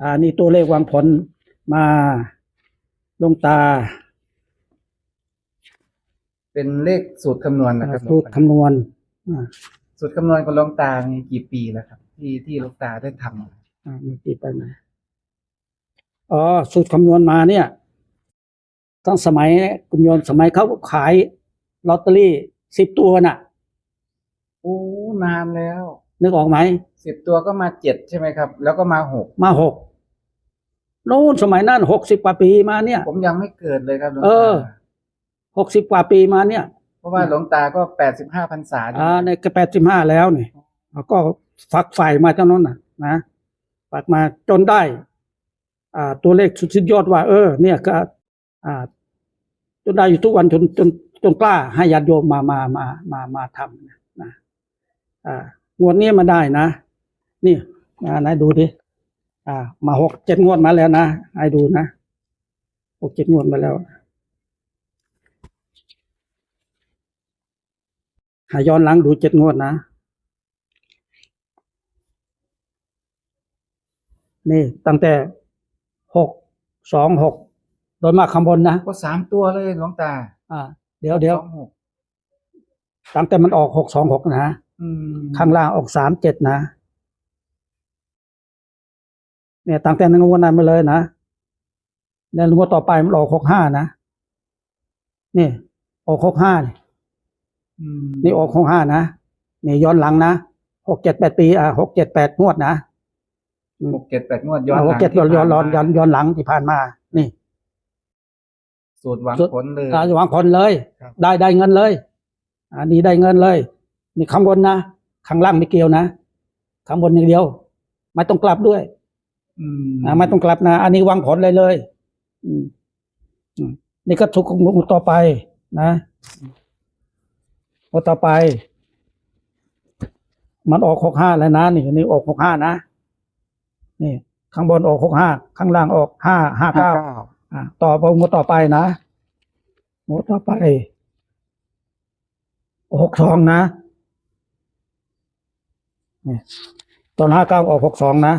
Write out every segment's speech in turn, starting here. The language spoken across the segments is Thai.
อ่านี่ตัวเลขวางผลมาลงตาเป็นเลขสูตรคำนวณนะครับสูตรคำนวณอ่าสูตรคำนวณของหลวงตามีกี่ปีแล้วครับ ที่ที่หลวงตาได้ทำอ่ามีติดไปไหมอ๋อสูตรคำนวณมาเนี่ยตั้งสมัยคุณโยนสมัยเขาขายลอตเตอรี่สิบตัวน่ะโอ้นานแล้ว นึกออกไหมสิบตัวก็มาเจ็ดใช่ไหมครับ แล้วก็มาหกมาหก โน่นสมัยนั้นหกสิบกว่าปีมาเนี่ย ผมยังไม่เกิดเลยครับหลวงเอตาอ หกสิบกว่าปีมาเนี่ย เพราะว่าหลวงตาก็แปดสิบห้าพรรษาอ่าในแปดสิบห้าแล้วเนี่ยแล้วก็ฝักใฝ่มาเจ้านั้นน่ะ นะฝักมาจนได้ อ่า ตัวเลขสุดยอดว่า เออ เนี่ยก็ อ่า จนได้อยู่ทุกวันจนจนจนกล้าให้ญาติโยมมามามามามาทำนะนะอ่างวดนี้มาได้นะนี่อ่าไหนดูดิ อ่า มาหกเจ็ดงวดมาแล้วนะให้ดูนะหกเจ็ดงวดมาแล้ว หาย้อนหลังดูเจ็ดงวดนะ นี่ตั้งแต่หกสองหกโดยมากข้างบนนะก็สามตัวเลยหลวงตา อ่า เดี๋ยวเดี๋ยวสองหกตั้งแต่มันออกหกสองหกนะอืมข้างล่างออกสามเจ็ดนะ เนี่ยตั้งแต่ในงวดนั้นมาเลยนะในงวดต่อไปมันออกหกห้านะนี่ออกหกห้านี่อืมนี่ออกหกห้านะนี่ย้อนหลังนะหกเจ็ดแปดปีอ่าหกเจ็ดแปดงวดนะหกเจ็ดแปดงวดย้อนหหลักงเจ็ดย้อนที่ย้อนผ่ย้อนย้อนย้อนหลังที่ผ่านมา นี่ สูตรหวังผลเลยอ่าวางผลเลยครับได้ได้เงินเลยอ่านี่ได้เงินเลย นี่ข้างบนนะข้างล่างไม่เกี่ยวนะข้างบนอย่างเดียว ไม่ต้องกลับด้วย อืมอ่าไม่ต้องกลับนะ อันนี้วางผลเลยเลย อืมอืมนี่ก็ถูกงวดต่อไป นะงวดต่อไป มันออกหกห้าแล้วนะนี่นี่ออกหกห้านะนี่ ข้างบนออกหกห้าข้างล่างออกห้าห้าห้าเก้าเก้าอ่าต่อไปงวดต่อไปนะงวดต่อไปหกสองนะนี่ตอนห้าเก้าออกหกสองนะ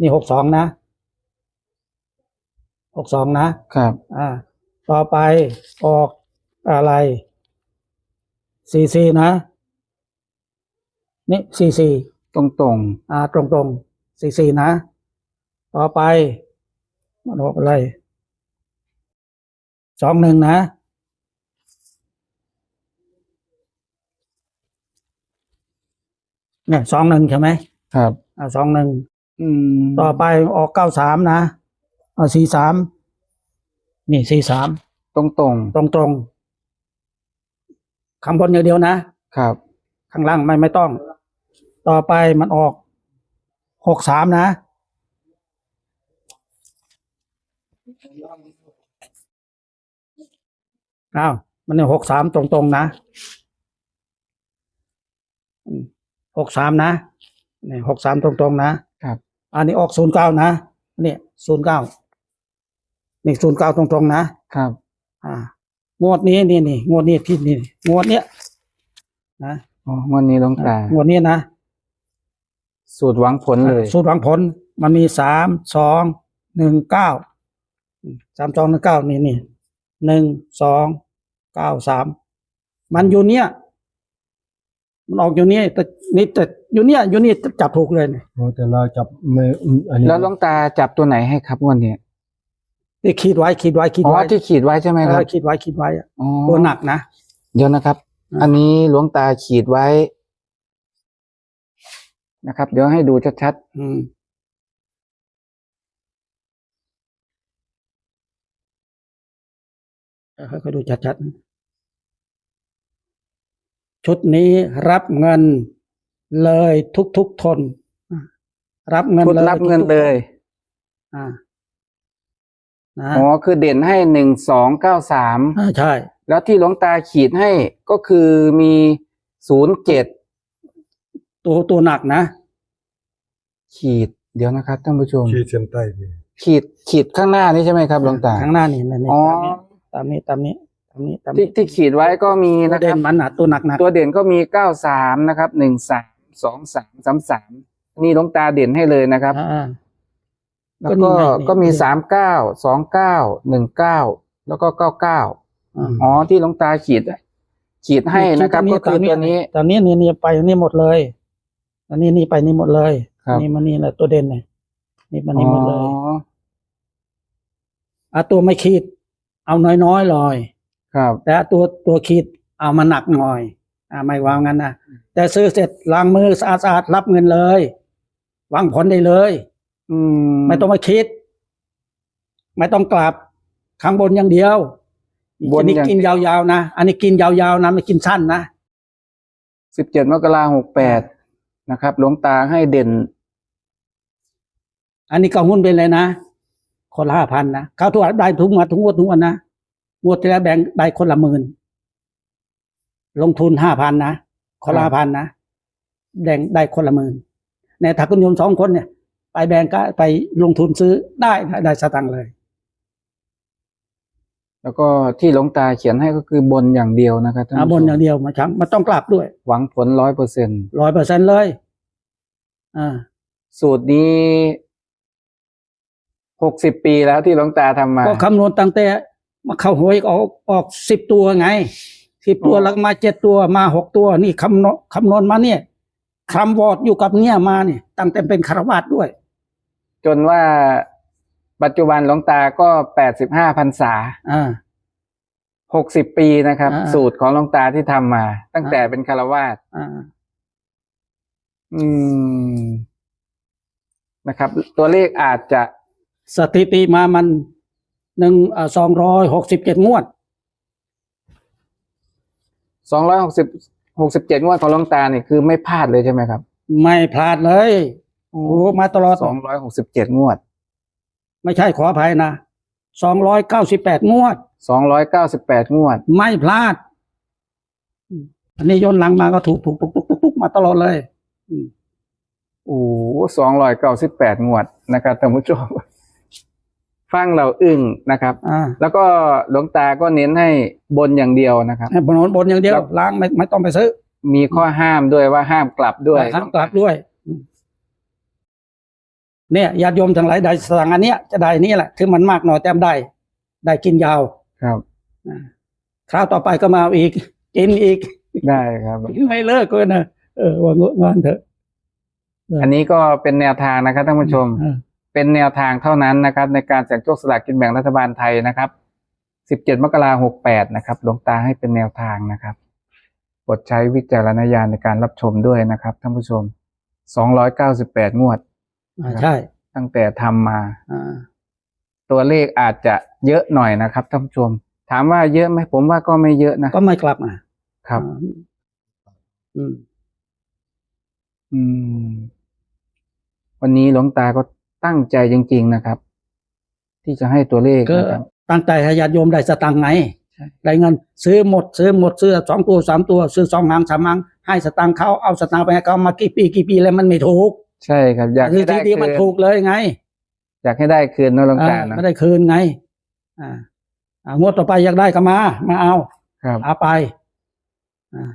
นี่หกสองนะหกสองนะครับ อ่า ต่อไปออกอะไรสี่สี่นะนี่สี่สี่ตรงตรงอ่า ตรงตรงสี่สี่นะ ต่อไปมันออกอะไรสองหนึ่งนะเนี่ยสองหนึ่งใช่ไหมๆครับ อ่าสองหนึ่ง อืมต่อไปออกเก้าสามนะอ่าสี่สามนี่สี่สามตรงตรงตรงตรงข้างบนอย่างเดียวนะๆครับ ข้างล่างไม่ไม่ต้อง ต่อไปมันออกหกสามนะ อ้าว มันเนี่ยหกสามตรงๆนะหกสามนะนี่หกสามตรงๆนะครับ อันนี้ออกศูนย์เก้านะนี่ศูนย์เก้านี่ศูนย์เก้าตรงๆนะครับ อ่างวดนี้นี่นี่งวดนี้ที่นี่งวดเนี้ยนะอ๋อวันนี้หลวงตางวดนี้นะสูตรหวังผลเลย สูตรหวังผล มันมีสามสองหนึ่งเก้าสามสองหนึ่งเก้านี่นี่หนึ่งสองเก้าสามมันอยู่เนี้ย มันออกอยู่เนี้ยแต่นี่แต่อยู่เนี้ยอยู่นี่จับถูกเลยเนี่ยโอ้แต่เราจับไม่อืมอันนี้แล้วหลวงตาจับตัวไหนให้ครับงวันนี้ที่ขีดไว้ขีดไว้ขีดอ๋อไว้ที่ขีดไว้ใช่ไหมเอครัอบขีดไว้ขีดไว้อะอ๋อตัวหนักนะเดี๋ยวนะครับอ่าอันนี้หลวงตาขีดไว้ นะครับ เดี๋ยวให้ดูชัดอืมค่อยๆดูชัดๆนะ ชุดนี้รับเงินเลยทุกๆทนอะรับเงินๆชุดเลยรับเงินทุกๆเลยอ่านะอ๋อคือเด่นให้หนึ่งสองเก้าสามอ่าใช่ แล้วที่หลวงตาขีดให้ก็คือมีศูนย์เจ็ดตัวตัวหนักนะ ขีดเดี๋ยวนะครับท่านผู้ชม ขีดเส้นใต้นี่ขีดขีดข้างหน้านี่ใช่ไหมครับหลวงตา ข้างหน้านี่นี่นี่อ๋อตามนี้ตามนี้ ตามนี้ตามที่นี้ที่ขีดไว้ก็มีตัวนะคเด่รับ นมันหนาตัวหนักหนักตัวเด่นก็มีเก้าสามนะครับหนึ่งสามสองสามสามสามนี่หลวงตาเด่นให้เลยนะครับ อ่า แล้วนี่ก็ไงนี่ ก็มีสามเก้าสองเก้าหนึ่งเก้าแล้วก็เก้าเก้าอ่าอ๋อที่หลวงตาขีดขีดให้นะครับ ก็คือตัวนี้ ตอนนี้นี่นี่ไปนี่หมดเลยอันนี้นี่ไปนี่หมดเลยครับ นี่มันนี่แหละตัวเด่นเนี่ยนี่มันนี่หมดเลยอ๋ออะตัวไม่ขีด เอาน้อยๆเลย ครับ แต่ตัวตัวขีดเอามาหนักหน่อยอ่าไม่วางงั้นนะแต่ซื้อเสร็จล้างมือสะอาดๆรับเงินเลยวางผลได้เลย อืมไม่ต้องมาคิด ไม่ต้องกลับข้างบนอย่างเดียวบนอันนี้อย่าง กินยาวๆนะอันนี้กินยาวๆนะไม่กินสั้นนะสิบเจ็ดมกราหกแปดนะครับ หลวงตาให้เด่น อันนี้ก็หุ้นไปเลยนะคนละห้าพันนะเขาถูกได้ทุกมาทุกงวดทุกวันนะ งวดที่แล้วแบ่งได้คนละหมื่นลงทุนห้าพันนะคนละครับห้าพันนะแบ่งได้คนละหมื่นในถ้าคุณโยมสองคนเนี่ย ไปแบ่งก็ไปลงทุนซื้อได้ได้สตังค์เลย แล้วก็ที่หลวงตาเขียนให้ก็คือบนอย่างเดียวนะครับท่านอะผู้บนชอมย่างเดียวมาช้ำมันต้องกลับด้วย หวังผลร้อยเปอร์เซ็นร้อยเปอร์เซ็นเลย อ่า สูตรนี้หกสิบปีแล้วที่หลวงตาทำมา ก็คำนวณตั้งแต่ มาเข้าหวยออกออกสิบตัวไงสิบตัวอ๋อแล้วก็มาเจ็ดตัวมาหกตัว นี่คำนวณคำนวณมาเนี่ยคำวอดอยู่กับเนี่ยมาเนี่ยตั้งแต่เป็นคารวาสด้วย จนว่าปัจจุบันหลวงตาก็แปดสิบห้าพรรษาอ่าหกสิบปีนะครับอ่าสูตรของหลวงตาที่ทำมา ตั้งแต่อ่าเป็นคารวาสอ่าอืมนะครับ ตัวเลขอาจจะสถิติมามัน หนึ่งสองร้อยหกสิบเจ็ดงวด สองร้อยหกสิบหกสิบเจ็ดงวดของหลวงตาเนี่ยคือไม่พลาดเลยใช่ไหมครับ ไม่พลาดเลยถูกมาตลอดสองร้อยหกสิบเจ็ดงวด ไม่ใช่ขออภัยนะสองร้อยเก้าสิบแปดงวดสองร้อยเก้าสิบแปดงวด ไม่พลาดอืมอันนี้ย้อนหลังมาก็ถูกถูกถูกถูกถูกถูกมาตลอดเลยอืมโอ้สองร้อยเก้าสิบแปดงวดนะครับท่านผู้ชม ฟังเราอึ้งนะครับ อ่าแล้วก็หลวงตาก็เน้นให้บนอย่างเดียวนะครับ ให้บนบนอย่างเดียวแล้วล้างไม่ไม่ต้องไปซื้อมีข้อห้ามด้วยว่าห้ามกลับด้วยห้ามกลับด้วยอืมเนี่ยญาติโยมทั้งหลายได้สั่งอันเนี้ยจะได้นี่แหละคือมันมากหน่อยแต้มได้ ได้กินยาวครับ อ่าคราวต่อไปก็มาเอาอีก กินอีก ได้ครับ ไม่เลิกเลยนะเออว่างานเถอะอันนี้ก็เป็นแนวทางนะครับท่านผู้ชม เออ เป็นแนวทางเท่านั้นนะครับ ในการเสี่ยงโชคสลากกินแบ่งรัฐบาลไทยนะครับ 17 มกราคม 68 นะครับหลวงตาให้เป็นแนวทางนะครับโปรดใช้วิจารณญาณในการรับชมด้วยนะครับท่านผู้ชม 298 งวดอ่าใช่ ตั้งแต่ทำมาอ่าตัวเลขอาจจะเยอะหน่อยนะครับท่านผู้ชม ถามว่าเยอะไหมผมว่าก็ไม่เยอะนะ ก็ไม่กลับมาครับอ่าอืม อืม วันนี้หลวงตาก็ ตั้งใจจริง ๆนะครับ ที่จะให้ตัวเลขก็นะครับ ตั้งใจให้ญาติโยมได้สตังค์ไงใช่ ได้เงิน ซื้อหมด ซื้อหมดซื้อสองตัวสามตัว ซื้อสองหางสามหางให้สตังค์เขาเอาสตังค์ไปให้เขามากี่ปีกี่ปีแล้วมันไม่ถูกใช่ครับ อยากทีให้ได้ทีคืมันนถูกเลยไงอยากให้ได้คืนนะหลวงตาอ่านะไม่ได้คืนไง อ่าอ่างวดต่อไปอยากได้ก็มา มาเอา ครับ เอาไปอ่า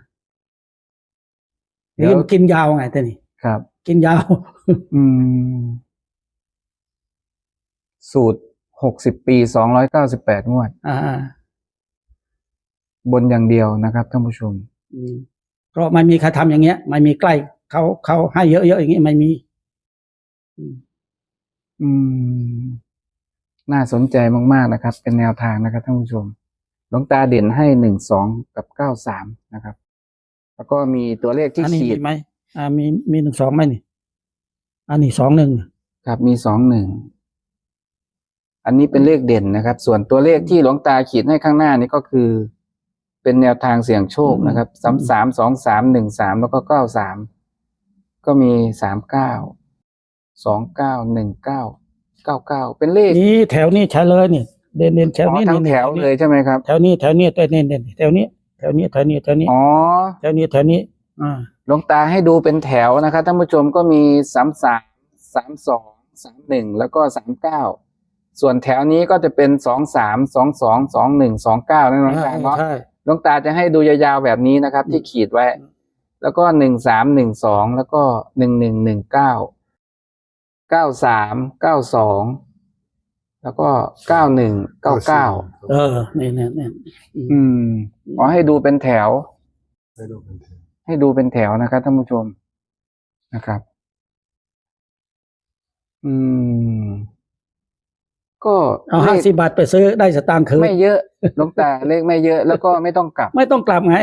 เดี๋ยว นี่มันกินยาวไงแต่นี่ ครับ กินยาว อืม สูตรหกสิบปีสองร้อยเก้าสิบแปดงวด อ่าบนอย่างเดียวนะครับท่านผู้ชม อืมเพราะไม่มีใครทำอย่างเงี้ยไม่มีใกล้เขาเขาให้เยอะๆอย่างงี้ไม่มี อืมอืม น่าสนใจมากๆนะครับ เป็นแนวทางนะครับท่านผู้ชมหลวงตาเด่นให้หนึ่งสองกับเก้าสามนะครับ แล้วก็มีตัวเลขที่อันนี้ขีดมีไหมอ่ามีมีหนึ่งสองไหมนี่ อันนี้สองหนึ่ง ครับมีสองหนึ่ง อันนี้เป็นเลขเด่นนะครับ ส่วนตัวเลขที่หลวงตาขีดให้ข้างหน้านี้ก็คือ เป็นแนวทางเสี่ยงโชคนะครับสามสามสองสามหนึ่งสามแล้วก็เก้าสามก็มีสามเก้าสองเก้าหนึ่งเก้าเก้าเก้าเป็นเลขนี่แถวนี้ใช้เลยนี่เด่นเด่นแถวอ๋อนี้ทั้งนี่แถวเลยใช่ไหมครับแถวนี้แถวนี้แต่เด่นเด่นแถวนี้แถวนี้แถวนี้แถวนี้อ๋อแถวนี้แถวนี้อ่าหลวงตาให้ดูเป็นแถวนะครับท่านผู้ชมก็มีสามสามสามสองสามหนึ่งแล้วก็สามเก้า ส่วนแถวนี้ก็จะเป็นสองสามสองสองสองหนึ่งสองเก้านั่นเองเนาะใช่หลวงตาจะให้ดูยาวๆแบบนี้นะครับ ที่ขีดไว้ แล้วก็หนึ่งสามหนึ่งสองแล้วก็หนึ่งหนึ่งหนึ่งเก้าเก้าสามเก้าสองแล้วก็เก้าหนึ่งเก้าเก้าเออเนี่ยเนี่ยเนี่ยอืมอ๋อให้ดูเป็นแถว ให้ดูเป็นแถวให้ดูเป็นแถวนะครับท่านผู้ชมนะครับ อืม ก็เอาเลห้าขสิบาทไปซื้อได้สตางค์คืนไม่เยอะหลวงตาเลขไม่เยอะแล้วก็ไม่ต้องกลับ ไม่ต้องกลับไง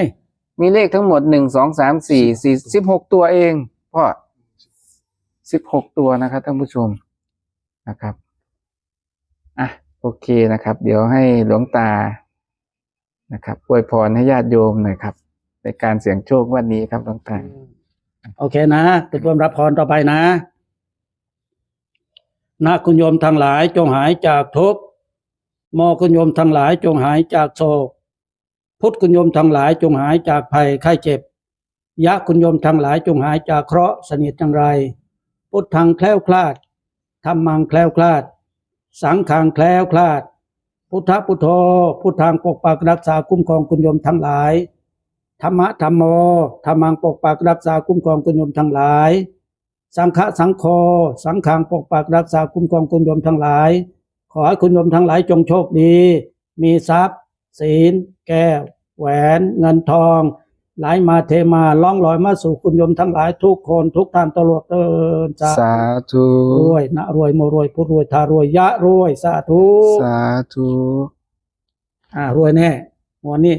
มีเลขทั้งหมดหนึ่งสองสามสี่สี่สิบหกตัวเองพ่อสิบหกตัวนะครับท่านผู้ชมนะครับอะโอเคนะครับ เดี๋ยวให้หลวงตานะครับอวยพรให้ญาติโยมหน่อยครับ ในการเสี่ยงโชควันนี้ครับหลวงตาโอเคนะติดรวมรับพรต่อไปนะ นาคุณโยมทั้งหลายจงหายจากทุกข์โมคุณโยมทั้งหลายจงหายจากโศก พุทธคุณโยมทั้งหลายจงหายจากภัยไข้เจ็บ ยะคุณโยมทั้งหลายจงหายจากเคราะห์สนิทจังไร พุทธังแคล้วคลาดธรรมังแคล้วคลาด สังฆังแคล้วคลาด พุทธพุทโธพุทธังปกปักรักษาคุ้มครองคุณโยมทั้งหลายธรรมะธรรมโมธรรมังปกปักรักษาคุ้มครองคุณโยมทั้งหลาย สังฆะสังโฆสังฆังปกปักรักษาคุ้มครองคุณโยมทั้งหลาย ขอให้คุณโยมทั้งหลายจงโชคดี มีทรัพย์ ศีล แก้ว แหวน เงินทอง ไหลมาเทมาล่องลอยมาสู่คุณโยมทั้งหลายทุกคนทุกท่านตลอดเดินจะสาธุรวยนะรวยโมรวยผู้รวยทารวยยะรวยสาธุสาธุอ่ารวยแน่งวันนี้